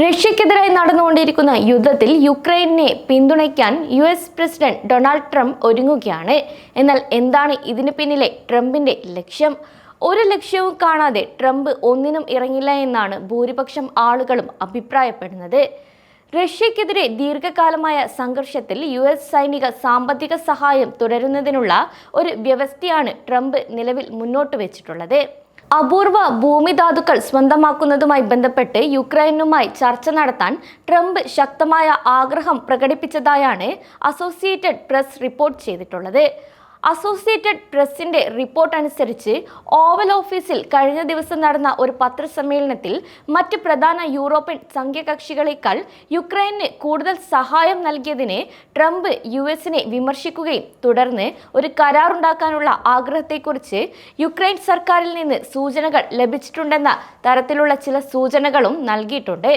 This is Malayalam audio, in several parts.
റഷ്യക്കെതിരായി നടന്നുകൊണ്ടിരിക്കുന്ന യുദ്ധത്തിൽ യുക്രൈനെ പിന്തുണയ്ക്കാൻ U S president Donald Trump ഒരുങ്ങുകയാണ്. എന്നാൽ എന്താണ് ഇതിന് പിന്നിലെ ട്രംപിന്റെ ലക്ഷ്യം? ഒരു ലക്ഷ്യവും കാണാതെ ട്രംപ് ഒന്നിനും ഇറങ്ങില്ല എന്നാണ് ഭൂരിപക്ഷം ആളുകളും അഭിപ്രായപ്പെടുന്നത്. റഷ്യക്കെതിരെ ദീർഘകാലമായ സംഘർഷത്തിൽ യു എസ് സൈനിക സാമ്പത്തിക സഹായം തുടരുന്നതിനുള്ള ഒരു വ്യവസ്ഥയാണ് ട്രംപ് നിലവിൽ മുന്നോട്ട് വെച്ചിട്ടുള്ളത്. അപൂർവ ഭൂമിധാതുക്കൾ സ്വന്തമാക്കുന്നതുമായി ബന്ധപ്പെട്ട് യുക്രൈനുമായി ചർച്ച നടത്താൻ ട്രംപ് ശക്തമായ ആഗ്രഹം പ്രകടിപ്പിച്ചതായാണ് അസോസിയേറ്റഡ് പ്രസ് റിപ്പോർട്ട് ചെയ്തിട്ടുള്ളത്. അസോസിയേറ്റഡ് പ്രസിന്റെ റിപ്പോർട്ട് അനുസരിച്ച് ഓവൽ ഓഫീസിൽ കഴിഞ്ഞ ദിവസം നടന്ന ഒരു പത്രസമ്മേളനത്തിൽ മറ്റ് പ്രധാന യൂറോപ്യൻ സംഘകക്ഷികളെക്കാൾ യുക്രൈന് കൂടുതൽ സഹായം നൽകിയതിനെ ട്രംപ് യു എസിനെ വിമർശിക്കുകയും തുടർന്ന് ഒരു കരാറുണ്ടാക്കാനുള്ള ആഗ്രഹത്തെക്കുറിച്ച് യുക്രൈൻ സർക്കാരിൽ നിന്ന് സൂചനകൾ ലഭിച്ചിട്ടുണ്ടെന്ന തരത്തിലുള്ള ചില സൂചനകളും നൽകിയിട്ടുണ്ട്.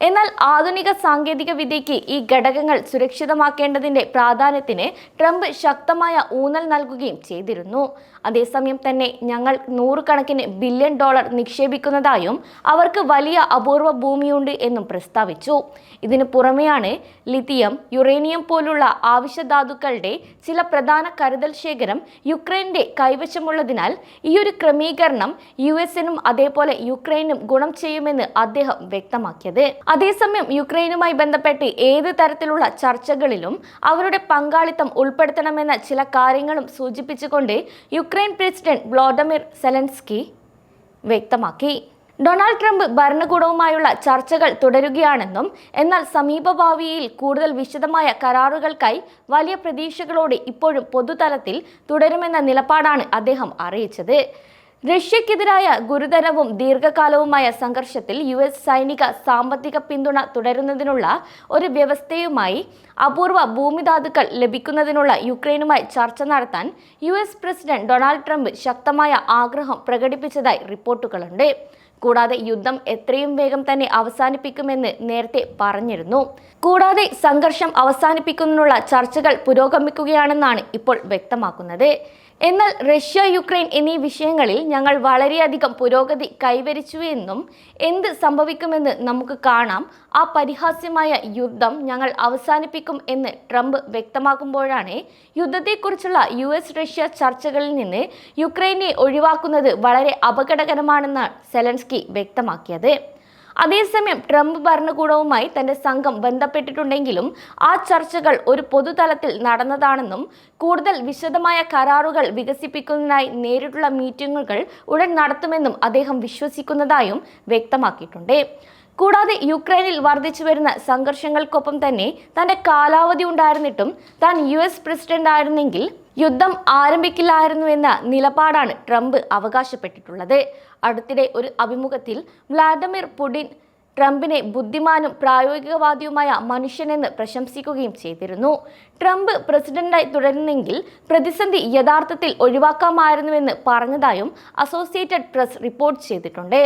എന്നാൽ ആധുനിക സാങ്കേതിക വിദ്യയ്ക്ക് ഈ ഘടകങ്ങൾ സുരക്ഷിതമാക്കേണ്ടതിന്റെ പ്രാധാന്യത്തിന് ട്രംപ് ശക്തമായ ഊന്നൽ നൽകുകയും ചെയ്തിരുന്നു. അതേസമയം തന്നെ ഞങ്ങൾ നൂറുകണക്കിന് ബില്യൺ ഡോളർ നിക്ഷേപിക്കുന്നതായും അവർക്ക് വലിയ അപൂർവ ഭൂമിയുണ്ട് എന്നും പ്രസ്താവിച്ചു. ഇതിനു പുറമെയാണ് ലിഥിയം യുറേനിയം പോലുള്ള ആവശ്യധാതുക്കളുടെ ചില പ്രധാന കരുതൽ ശേഖരം യുക്രൈന്റെ കൈവശമുള്ളതിനാൽ ഈയൊരു ക്രമീകരണം യു എസിനും അതേപോലെ യുക്രൈനും ഗുണം ചെയ്യുമെന്ന് അദ്ദേഹം വ്യക്തമാക്കിയത്. അതേസമയം യുക്രൈനുമായി ബന്ധപ്പെട്ട് ഏത് തരത്തിലുള്ള ചർച്ചകളിലും അവരുടെ പങ്കാളിത്തം ഉൾപ്പെടുത്തണമെന്ന ചില കാര്യങ്ങളും സൂചിപ്പിച്ചുകൊണ്ട് യുക്രൈൻ പ്രസിഡന്റ് വ്ളോഡമിർ സെലൻസ്കി വ്യക്തമാക്കി. ഡൊണാൾഡ് ട്രംപ് ഭരണകൂടവുമായുള്ള ചർച്ചകൾ തുടരുകയാണെന്നും എന്നാൽ സമീപഭാവിയിൽ കൂടുതൽ വിശദമായ കരാറുകൾക്കായി വലിയ പ്രതീക്ഷകളോടെ ഇപ്പോഴും പൊതുതലത്തിൽ തുടരുമെന്ന നിലപാടാണ് അദ്ദേഹം അറിയിച്ചത്. റഷ്യക്കെതിരായ ഗുരുതരവും ദീർഘകാലവുമായ സംഘർഷത്തിൽ യു എസ് സൈനിക സാമ്പത്തിക പിന്തുണ തുടരുന്നതിനുള്ള ഒരു വ്യവസ്ഥയുമായി അപൂർവ ഭൂമിധാതുക്കൾ ലഭിക്കുന്നതിനുള്ള യുക്രൈനുമായി ചർച്ച നടത്താൻ യു പ്രസിഡന്റ് ഡൊണാൾഡ് ട്രംപ് ശക്തമായ ആഗ്രഹം പ്രകടിപ്പിച്ചതായി റിപ്പോർട്ടുകളുണ്ട്. കൂടാതെ യുദ്ധം എത്രയും വേഗം തന്നെ അവസാനിപ്പിക്കുമെന്ന് നേരത്തെ പറഞ്ഞിരുന്നു. കൂടാതെ സംഘർഷം അവസാനിപ്പിക്കുന്നതിനുള്ള ചർച്ചകൾ പുരോഗമിക്കുകയാണെന്നാണ് ഇപ്പോൾ വ്യക്തമാക്കുന്നത്. എന്നാൽ റഷ്യ യുക്രൈൻ എന്നീ വിഷയങ്ങളിൽ ഞങ്ങൾ വളരെയധികം പുരോഗതി കൈവരിച്ചു എന്നും എന്ത് സംഭവിക്കുമെന്ന് നമുക്ക് കാണാം. ആ പരിഹാസ്യമായ യുദ്ധം ഞങ്ങൾ അവസാനിപ്പിക്കും എന്ന് ട്രംപ് വ്യക്തമാക്കുമ്പോഴാണ് യുദ്ധത്തെക്കുറിച്ചുള്ള യു എസ് റഷ്യ ചർച്ചകളിൽ നിന്ന് യുക്രൈനെ ഒഴിവാക്കുന്നത് വളരെ അപകടകരമാണെന്ന് സെലൻസ്കി വ്യക്തമാക്കിയത്. അതേസമയം ട്രംപ് ഭരണകൂടവുമായി തന്റെ സംഘം ബന്ധപ്പെട്ടിട്ടുണ്ടെങ്കിലും ആ ചർച്ചകൾ ഒരു പൊതുതലത്തിൽ നടന്നതാണെന്നും കൂടുതൽ വിശദമായ കരാറുകൾ വികസിപ്പിക്കുന്നതിനായി നേരിട്ടുള്ള മീറ്റിംഗുകൾ ഉടൻ നടത്തുമെന്നും അദ്ദേഹം വിശ്വസിക്കുന്നതായും വ്യക്തമാക്കിയിട്ടുണ്ട്. കൂടാതെ യുക്രൈനിൽ വർദ്ധിച്ചു വരുന്ന സംഘർഷങ്ങൾക്കൊപ്പം തന്നെ തന്റെ കാലാവധി ഉണ്ടായിരുന്നിട്ടും താൻ യു എസ് പ്രസിഡന്റ് ആയിരുന്നെങ്കിൽ യുദ്ധം ആരംഭിക്കില്ലായിരുന്നു എന്ന നിലപാടാണ് ട്രംപ് അവകാശപ്പെട്ടിട്ടുള്ളത്. അടുത്തിടെ ഒരു അഭിമുഖത്തിൽ വ്ളാഡിമിർ പുടിൻ ട്രംപിനെ ബുദ്ധിമാനും പ്രായോഗികവാദിയുമായ മനുഷ്യനെന്ന് പ്രശംസിക്കുകയും ചെയ്തിരുന്നു. ട്രംപ് പ്രസിഡന്റായി തുടരുന്നെങ്കിൽ പ്രതിസന്ധി യഥാർത്ഥത്തിൽ ഒഴിവാക്കാമായിരുന്നുവെന്ന് പറഞ്ഞതായും അസോസിയേറ്റഡ് പ്രസ് റിപ്പോർട്ട് ചെയ്തിട്ടുണ്ട്.